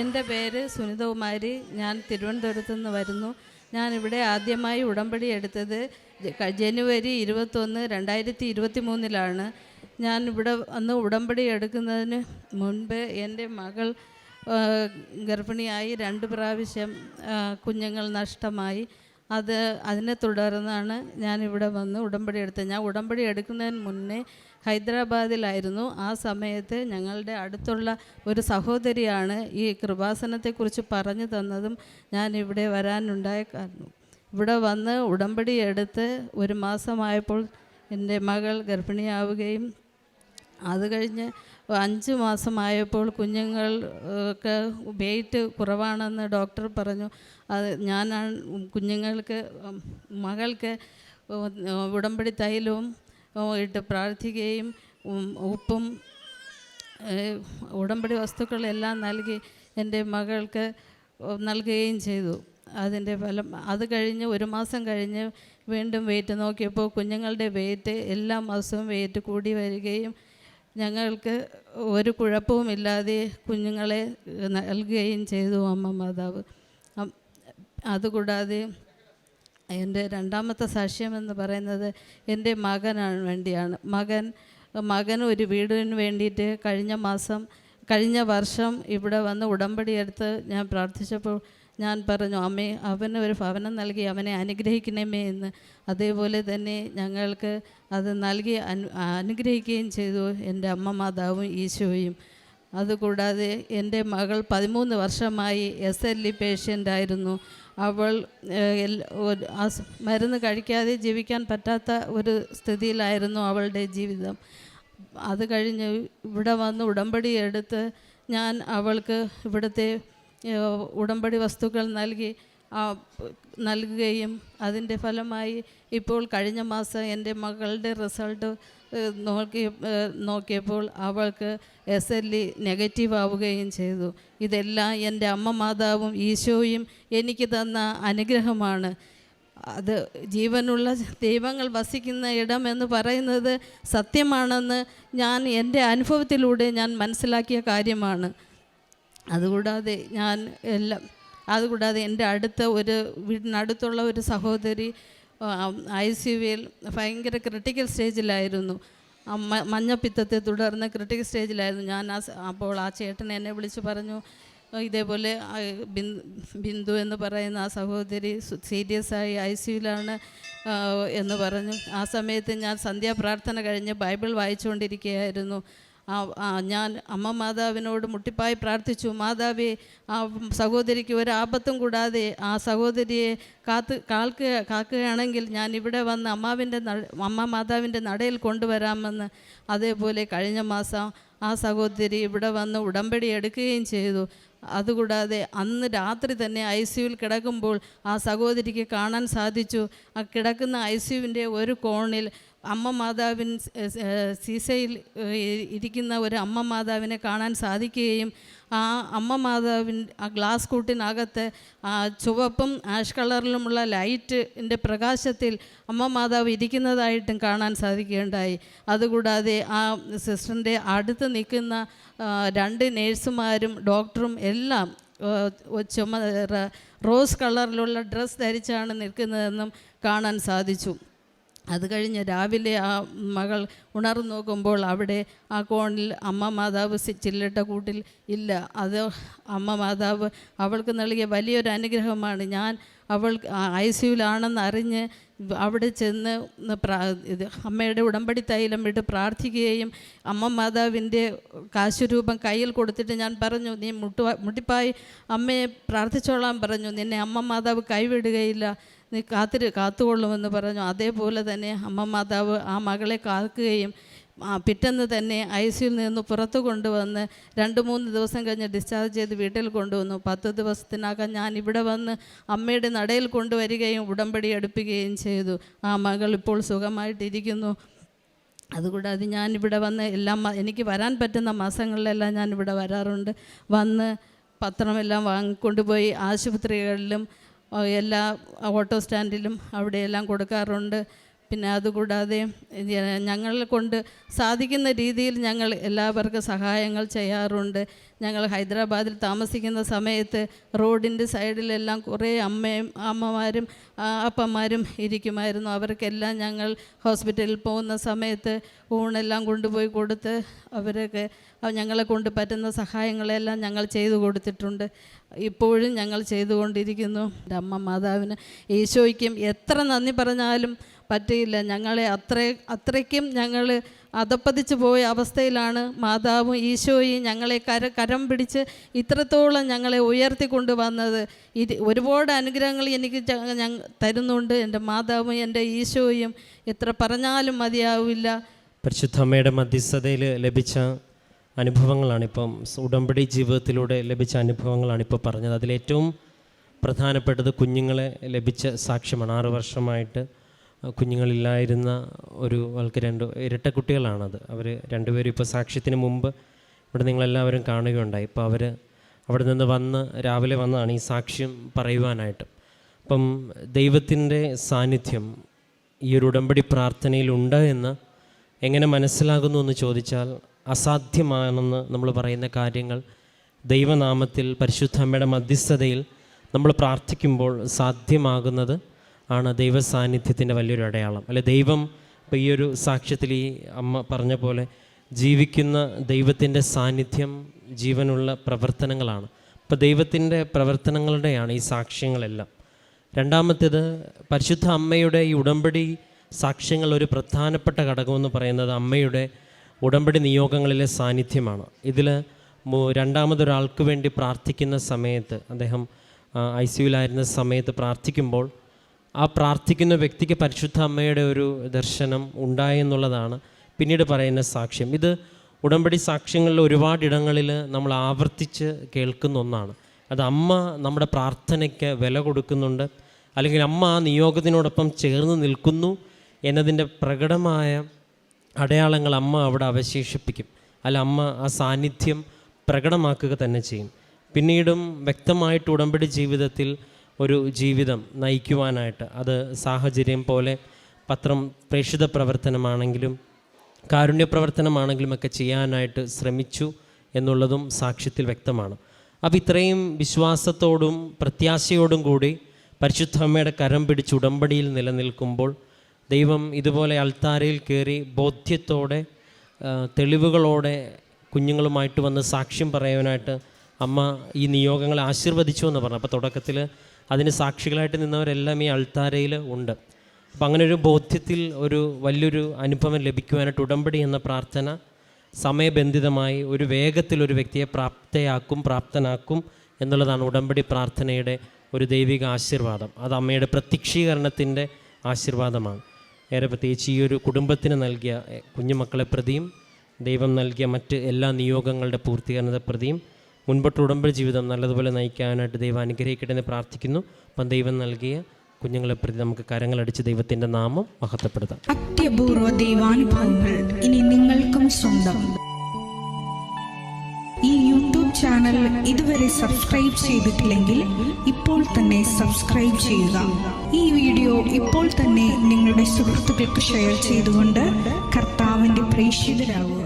എന്റെ പേര് സുനിതകുമാരി. ഞാൻ തിരുവനന്തപുരത്ത് നിന്ന് വരുന്നു. ഞാനിവിടെ ആദ്യമായി ഉടമ്പടി എടുത്തത് ജനുവരി ഇരുപത്തൊന്ന് രണ്ടായിരത്തി ഇരുപത്തി മൂന്നിലാണ് ഞാൻ ഇവിടെ അന്ന് ഉടമ്പടി എടുക്കുന്നതിന് മുൻപ് എന്റെ മകൾ ഗർഭിണിയായി. രണ്ട് പ്രാവശ്യം കുഞ്ഞുങ്ങൾ നഷ്ടമായി. അത് അതിനെ തുടർന്നാണ് ഇവിടെ വന്ന് ഉടമ്പടി എടുത്തത്. ഞാൻ ഉടമ്പടി എടുക്കുന്നതിന് മുന്നേ ഹൈദരാബാദിലായിരുന്നു. ആ സമയത്ത് ഞങ്ങളുടെ അടുത്തുള്ള ഒരു സഹോദരിയാണ് ഈ കൃപാസനത്തെക്കുറിച്ച് പറഞ്ഞു തന്നതും ഞാൻ ഇവിടെ വരാനുണ്ടായ കാരണം. ഇവിടെ വന്ന് ഉടമ്പടി എടുത്ത് ഒരു മാസമായപ്പോൾ എന്റെ മകൾ ഗർഭിണിയാവുകയും അത് കഴിഞ്ഞ് അഞ്ച് മാസമായപ്പോൾ കുഞ്ഞുങ്ങൾ ഒക്കെ വെയിറ്റ് കുറവാണെന്ന് ഡോക്ടർ പറഞ്ഞു. അത് ഞാൻ കുഞ്ഞുങ്ങൾക്ക് മകൾക്ക് ഉടമ്പടി തൈലവും ഇട്ട് പ്രാർത്ഥിക്കുകയും ഉപ്പും ഉടമ്പടി വസ്തുക്കളെല്ലാം നൽകി എന്റെ മകൾക്ക് നൽകുകയും ചെയ്തു. അതിന്റെ ഫലം അത് കഴിഞ്ഞ് ഒരു മാസം കഴിഞ്ഞ് വീണ്ടും വെയിറ്റ് നോക്കിയപ്പോൾ കുഞ്ഞുങ്ങളുടെ വെയിറ്റ് എല്ലാ മാസവും വെയിറ്റ് കൂടി വരികയും ഞങ്ങൾക്ക് ഒരു കുഴപ്പവുമില്ലാതെ കുഞ്ഞുങ്ങളെ നൽകുകയും ചെയ്തു അമ്മ മാതാവ്. അതുകൂടാതെ എന്റെ രണ്ടാമത്തെ സാക്ഷ്യമെന്ന് പറയുന്നത് എന്റെ മകനാണ് വേണ്ടിയാണ്. മകൻ മകൻ ഒരു വീടിന് വേണ്ടിയിട്ട് കഴിഞ്ഞ മാസം കഴിഞ്ഞ വർഷം ഇവിടെ വന്ന് ഉടമ്പടിയെടുത്ത് ഞാൻ പ്രാർത്ഥിച്ചപ്പോൾ ഞാൻ പറഞ്ഞു അമ്മേ അവന് ഒരു ഭവനം നൽകി അവനെ അനുഗ്രഹിക്കണമേ എന്ന്. അതേപോലെ തന്നെ ഞങ്ങൾക്ക് അത് നൽകി അനു അനുഗ്രഹിക്കുകയും ചെയ്തു എന്റെ അമ്മ മാതാവും ഈശോയും. അതുകൂടാതെ എന്റെ മകൾ പതിമൂന്ന് വർഷമായി എസ് എൽ ഇ പേഷ്യന്റായിരുന്നു. അവൾ മരുന്ന് കഴിക്കാതെ ജീവിക്കാൻ പറ്റാത്ത ഒരു സ്ഥിതിയിലായിരുന്നു അവളുടെ ജീവിതം. അത് കഴിഞ്ഞ് ഇവിടെ വന്ന് ഉടമ്പടി എടുത്ത് ഞാൻ അവൾക്ക് ഇവിടുത്തെ ഉടമ്പടി വസ്തുക്കൾ നൽകി നൽകുകയും അതിന്റെ ഫലമായി ഇപ്പോൾ കഴിഞ്ഞ മാസം എന്റെ മകളുടെ റിസൾട്ട് നോക്കി നോക്കിയപ്പോൾ അവൾക്ക് എസ് എൽ ഇ നെഗറ്റീവ് ആവുകയും ചെയ്തു. ഇതെല്ലാം എന്റെ അമ്മ മാതാവും ഈശോയും എനിക്ക് തന്ന അനുഗ്രഹമാണ്. അത് ജീവനുള്ള ദൈവങ്ങൾ വസിക്കുന്ന ഇടം എന്ന് പറയുന്നത് സത്യമാണെന്ന് ഞാൻ എന്റെ അനുഭവത്തിലൂടെ ഞാൻ മനസ്സിലാക്കിയ കാര്യമാണ്. അതുകൂടാതെ ഞാൻ എല്ലാം അതുകൂടാതെ എന്റെ അടുത്ത ഒരു വീടിനടുത്തുള്ള ഒരു സഹോദരി ഐ സി യുവിൽ ഭയങ്കര ക്രിട്ടിക്കൽ സ്റ്റേജിലായിരുന്നു മഞ്ഞപ്പിത്തത്തെ തുടർന്ന് ക്രിട്ടിക്കൽ സ്റ്റേജിലായിരുന്നു ഞാൻ ആ അപ്പോൾ ആ ചേട്ടൻ എന്നെ വിളിച്ച് പറഞ്ഞു ഇതേപോലെ ബിന്ദു എന്ന് പറയുന്ന ആ സഹോദരി സീരിയസ് ആയി ഐ സിയുലാണ് എന്ന് പറഞ്ഞു. ആ സമയത്ത് ഞാൻ സന്ധ്യാപ്രാർത്ഥന കഴിഞ്ഞ് ബൈബിൾ വായിച്ചുകൊണ്ടിരിക്കുകയായിരുന്നു. ഞാൻ അമ്മ മാതാവിനോട് മുട്ടിപ്പായി പ്രാർത്ഥിച്ചു. മാതാവേ ആ സഹോദരിക്ക് ഒരു ആപത്തും കൂടാതെ ആ സഹോദരിയെ കാത്ത് കാൽക്കുക കാക്കുകയാണെങ്കിൽ ഞാൻ ഇവിടെ വന്ന് അമ്മാവിന്റെ അമ്മ മാതാവിന്റെ നടയിൽ കൊണ്ടുവരാമെന്ന് അതേപോലെ കഴിഞ്ഞ മാസം ആ സഹോദരി ഇവിടെ വന്ന് ഉടമ്പടി എടുക്കുകയും ചെയ്തു. അതുകൂടാതെ അന്ന് രാത്രി തന്നെ ഐ സിയുവിൽ കിടക്കുമ്പോൾ ആ സഹോദരിക്ക് കാണാൻ സാധിച്ചു. ആ കിടക്കുന്ന ഐ സിയുവിന്റെ ഒരു കോണിൽ അമ്മ മാതാവിൻ സീസയിൽ ഇരിക്കുന്ന ഒരു അമ്മ മാതാവിനെ കാണാൻ സാധിക്കുകയും ആ അമ്മ മാതാവിൻ ആ ഗ്ലാസ് കൂട്ടിനകത്ത് ആ ചുവപ്പും ആഷ് കളറിലുമുള്ള ലൈറ്റിന്റെ പ്രകാശത്തിൽ അമ്മ മാതാവ് ഇരിക്കുന്നതായിട്ടും കാണാൻ സാധിക്കുകയുണ്ടായി. അതുകൂടാതെ ആ സിസ്റ്ററിന്റെ അടുത്ത് നിൽക്കുന്ന രണ്ട് നേഴ്സുമാരും ഡോക്ടറും എല്ലാം ചുമ റോസ് കളറിലുള്ള ഡ്രസ്സ് ധരിച്ചാണ് നിൽക്കുന്നതെന്നും കാണാൻ സാധിച്ചു. അത് കഴിഞ്ഞ് രാവിലെ ആ മകൾ ഉണർന്നു നോക്കുമ്പോൾ അവിടെ ആ കോണിൽ അമ്മ മാതാവ് ചില്ലിട്ട കൂട്ടിൽ ഇല്ല. അത് അമ്മ മാതാവ് അവൾക്ക് നൽകിയ വലിയൊരു അനുഗ്രഹമാണ്. ഞാൻ അവൾ ഐ സിയുലാണെന്ന് അറിഞ്ഞ് അവിടെ ചെന്ന് ഇത് അമ്മയുടെ ഉടമ്പടി തൈലം ഇട്ട് പ്രാർത്ഥിക്കുകയും അമ്മ മാതാവിന്റെ കാശുരൂപം കയ്യിൽ കൊടുത്തിട്ട് ഞാൻ പറഞ്ഞു നീ മുട്ടു മുട്ടിപ്പായി അമ്മയെ പ്രാർത്ഥിച്ചോളാൻ പറഞ്ഞു. നിന്നെ അമ്മ മാതാവ് കൈവിടുകയില്ല. നീ കാത്തിരി കാത്തുകൊള്ളുമെന്ന് പറഞ്ഞു. അതേപോലെ തന്നെ അമ്മ മാതാവ് ആ മകളെ കാക്കുകയും പിറ്റേന്ന് തന്നെ ഐ സിയിൽ നിന്ന് പുറത്ത് കൊണ്ടുവന്ന് രണ്ട് മൂന്ന് ദിവസം കഴിഞ്ഞ് ഡിസ്ചാർജ് ചെയ്ത് വീട്ടിൽ കൊണ്ടുവന്നു. പത്ത് ദിവസത്തിനകം ഞാൻ ഇവിടെ വന്ന് അമ്മയുടെ നടയിൽ കൊണ്ടുവരികയും ഉടമ്പടി എടുപ്പിക്കുകയും ചെയ്തു. ആ മകൾ ഇപ്പോൾ സുഖമായിട്ടിരിക്കുന്നു. അതുകൂടാതെ ഞാൻ ഇവിടെ വന്ന് എല്ലാം എനിക്ക് വരാൻ പറ്റുന്ന മാസങ്ങളിലെല്ലാം ഞാൻ ഇവിടെ വരാറുണ്ട്. വന്ന് പത്രമെല്ലാം വാങ്ങിക്കൊണ്ടുപോയി ആശുപത്രികളിലും എല്ലാ ഓട്ടോ സ്റ്റാൻഡിലും അവിടെയെല്ലാം കൊടുക്കാറുണ്ട്. പിന്നെ അതുകൂടാതെ ഞങ്ങളെ കൊണ്ട് സാധിക്കുന്ന രീതിയിൽ ഞങ്ങൾ എല്ലാവർക്കും സഹായങ്ങൾ ചെയ്യാറുണ്ട്. ഞങ്ങൾ ഹൈദരാബാദിൽ താമസിക്കുന്ന സമയത്ത് റോഡിന്റെ സൈഡിലെല്ലാം കുറേ അമ്മയും അമ്മമാരും അപ്പന്മാരും ഇരിക്കുമായിരുന്നു. അവർക്കെല്ലാം ഞങ്ങൾ ഹോസ്പിറ്റലിൽ പോകുന്ന സമയത്ത് ഊണെല്ലാം കൊണ്ടുപോയി കൊടുത്ത് അവരൊക്കെ ഞങ്ങളെ കൊണ്ട് പറ്റുന്ന സഹായങ്ങളെല്ലാം ഞങ്ങൾ ചെയ്തു കൊടുത്തിട്ടുണ്ട്. ഇപ്പോഴും ഞങ്ങൾ ചെയ്തുകൊണ്ടിരിക്കുന്നു. എന്റെ അമ്മ മാതാവിന് ഈശോയ്ക്കും എത്ര നന്ദി പറഞ്ഞാലും പറ്റിയില്ല. ഞങ്ങളെ അത്ര അത്രയ്ക്കും ഞങ്ങൾ അധപ്പതിച്ച് പോയ അവസ്ഥയിലാണ് മാതാവും ഈശോയും ഞങ്ങളെ കര കരം പിടിച്ച് ഇത്രത്തോളം ഞങ്ങളെ ഉയർത്തിക്കൊണ്ട് വന്നത് ഇത് ഒരുപാട് അനുഗ്രഹങ്ങൾ എനിക്ക് തരുന്നുണ്ട്. എന്റെ മാതാവും എന്റെ ഈശോയും. എത്ര പറഞ്ഞാലും മതിയാവില്ല. പരിശുദ്ധ അമ്മയുടെ മധ്യസ്ഥതയിൽ ലഭിച്ച അനുഭവങ്ങളാണ് ഇപ്പം ഉടമ്പടി ജീവിതത്തിലൂടെ ലഭിച്ച അനുഭവങ്ങളാണ് ഇപ്പോൾ പറഞ്ഞത്. അതിലേറ്റവും പ്രധാനപ്പെട്ടത് കുഞ്ഞുങ്ങളെ ലഭിച്ച സാക്ഷ്യമാണ്. ആറു വർഷമായിട്ട് കുഞ്ഞുങ്ങളില്ലായിരുന്ന ഒരു ആൾക്ക് രണ്ട് ഇരട്ട കുട്ടികളാണത്. അവർ രണ്ടുപേരും ഇപ്പോൾ സാക്ഷ്യത്തിന് മുമ്പ് ഇവിടെ നിങ്ങളെല്ലാവരും കാണുകയുണ്ടായി. ഇപ്പോൾ അവർ അവിടെ നിന്ന് വന്ന് രാവിലെ വന്നതാണ് ഈ സാക്ഷ്യം പറയുവാനായിട്ട്. അപ്പം ദൈവത്തിന്റെ സാന്നിധ്യം ഈ ഒരു ഉടമ്പടി പ്രാർത്ഥനയിലുണ്ട് എന്ന് എങ്ങനെ മനസ്സിലാകുന്നു എന്ന് ചോദിച്ചാൽ അസാധ്യമാണെന്ന് നമ്മൾ പറയുന്ന കാര്യങ്ങൾ ദൈവനാമത്തിൽ പരിശുദ്ധ അമ്മയുടെ മധ്യസ്ഥതയിൽ നമ്മൾ പ്രാർത്ഥിക്കുമ്പോൾ സാധ്യമാകുന്നത് ആണ് ദൈവ സാന്നിധ്യത്തിന്റെ വലിയൊരു അടയാളം. അല്ലെ ദൈവം ഇപ്പോൾ ഈ ഒരു സാക്ഷ്യത്തിൽ ഈ അമ്മ പറഞ്ഞ പോലെ ജീവിക്കുന്ന ദൈവത്തിന്റെ സാന്നിധ്യം ജീവനുള്ള പ്രവർത്തനങ്ങളാണ്. അപ്പോൾ ദൈവത്തിന്റെ പ്രവർത്തനങ്ങളുടെയാണ് ഈ സാക്ഷ്യങ്ങളെല്ലാം. രണ്ടാമത്തേത് പരിശുദ്ധ അമ്മയുടെ ഈ ഉടമ്പടി സാക്ഷ്യങ്ങൾ ഒരു പ്രധാനപ്പെട്ട ഘടകമെന്ന് പറയുന്നത് അമ്മയുടെ ഉടമ്പടി നിയോഗങ്ങളിലെ സാന്നിധ്യമാണ്. ഇതിൽ രണ്ടാമതൊരാൾക്ക് വേണ്ടി പ്രാർത്ഥിക്കുന്ന സമയത്ത് അദ്ദേഹം ഐ സിയുലായിരുന്ന സമയത്ത് പ്രാർത്ഥിക്കുമ്പോൾ ആ പ്രാർത്ഥിക്കുന്ന വ്യക്തിക്ക് പരിശുദ്ധ അമ്മയുടെ ഒരു ദർശനം ഉണ്ടായെന്നുള്ളതാണ് പിന്നീട് പറയുന്ന സാക്ഷ്യം. ഇത് ഉടമ്പടി സാക്ഷ്യങ്ങളിൽ ഒരുപാടിടങ്ങളിൽ നമ്മൾ ആവർത്തിച്ച് കേൾക്കുന്ന ഒന്നാണ്. അത് അമ്മ നമ്മുടെ പ്രാർത്ഥനയ്ക്ക് വില കൊടുക്കുന്നുണ്ട്. അല്ലെങ്കിൽ അമ്മ ആ നിയോഗത്തിനോടൊപ്പം ചേർന്ന് നിൽക്കുന്നു എന്നതിന്റെ പ്രകടമായ അടയാളങ്ങൾ അമ്മ അവിടെ അവശേഷിപ്പിക്കും. അല്ല അമ്മ ആ സാന്നിധ്യം പ്രകടമാക്കുക തന്നെ ചെയ്യും. പിന്നീടും വ്യക്തമായിട്ട് ഉടമ്പടി ജീവിതത്തിൽ ഒരു ജീവിതം നയിക്കുവാനായിട്ട്. അത് സാഹചര്യം പോലെ പത്രം പ്രേക്ഷിത പ്രവർത്തനമാണെങ്കിലും കാരുണ്യ പ്രവർത്തനമാണെങ്കിലും ഒക്കെ ചെയ്യാനായിട്ട് ശ്രമിച്ചു എന്നുള്ളതും സാക്ഷ്യത്തിൽ വ്യക്തമാണ്. അപ്പോൾ ഇത്രയും വിശ്വാസത്തോടും പ്രത്യാശയോടും കൂടി പരിശുദ്ധമ്മയുടെ കരം പിടിച്ച് ഉടമ്പടിയിൽ നിലനിൽക്കുമ്പോൾ ദൈവം ഇതുപോലെ അൾത്താരയിൽ കയറി ബോധ്യത്തോടെ തെളിവുകളോടെ കുഞ്ഞുങ്ങളുമായിട്ട് വന്ന് സാക്ഷ്യം പറയാനായിട്ട് അമ്മ ഈ നിയോഗങ്ങളെ ആശീർവദിച്ചു എന്ന് പറഞ്ഞു. അപ്പോൾ തുടക്കത്തിൽ അതിന് സാക്ഷികളായിട്ട് നിന്നവരെല്ലാം ഈ അൾത്താരയിൽ ഉണ്ട്. അപ്പം അങ്ങനെ ഒരു ബോധ്യത്തിൽ ഒരു വലിയൊരു അനുഭവം ലഭിക്കുവാനായിട്ട് ഉടമ്പടി എന്ന പ്രാർത്ഥന സമയബന്ധിതമായി ഒരു വേഗത്തിൽ ഒരു വ്യക്തിയെ പ്രാപ്തയാക്കും പ്രാപ്തനാക്കും എന്നുള്ളതാണ് ഉടമ്പടി പ്രാർത്ഥനയുടെ ഒരു ദൈവിക ആശീർവാദം. അത് അമ്മയുടെ പ്രത്യക്ഷീകരണത്തിന്റെ ആശീർവാദമാണ്. ഏറെ പ്രത്യേകിച്ച് ഈ ഒരു കുടുംബത്തിന് നൽകിയ കുഞ്ഞുമക്കളെ പ്രതിയും ദൈവം നൽകിയ മറ്റ് എല്ലാ നിയോഗങ്ങളുടെ പൂർത്തീകരണത്തെ പ്രതിയും മുൻപോട്ട് ഉടമ്പടി ജീവിതം നല്ലതുപോലെ നയിക്കാനായിട്ട് ദൈവം അനുഗ്രഹിക്കട്ടെ എന്ന് പ്രാർത്ഥിക്കുന്നു. അപ്പം ദൈവം നൽകിയ കുഞ്ഞുങ്ങളെ പ്രതി നമുക്ക് കരങ്ങളടിച്ച് ദൈവത്തിന്റെ നാമം മഹത്വപ്പെടുത്താം. അത്യപൂർവ ദൈവാനുഭവങ്ങൾ ഇനി നിങ്ങൾക്കും സ്വന്തം. ഈ യൂട്യൂബ് ചാനൽ ഇതുവരെ സബ്സ്ക്രൈബ് ചെയ്തിട്ടില്ലെങ്കിൽ ഇപ്പോൾ തന്നെ സബ്സ്ക്രൈബ് ചെയ്യുക. ഈ വീഡിയോ ഇപ്പോൾ തന്നെ നിങ്ങളുടെ സുഹൃത്തുക്കൾക്ക് ഷെയർ ചെയ്തുകൊണ്ട് കർത്താവിന്റെ പ്രേക്ഷിതരാകുക.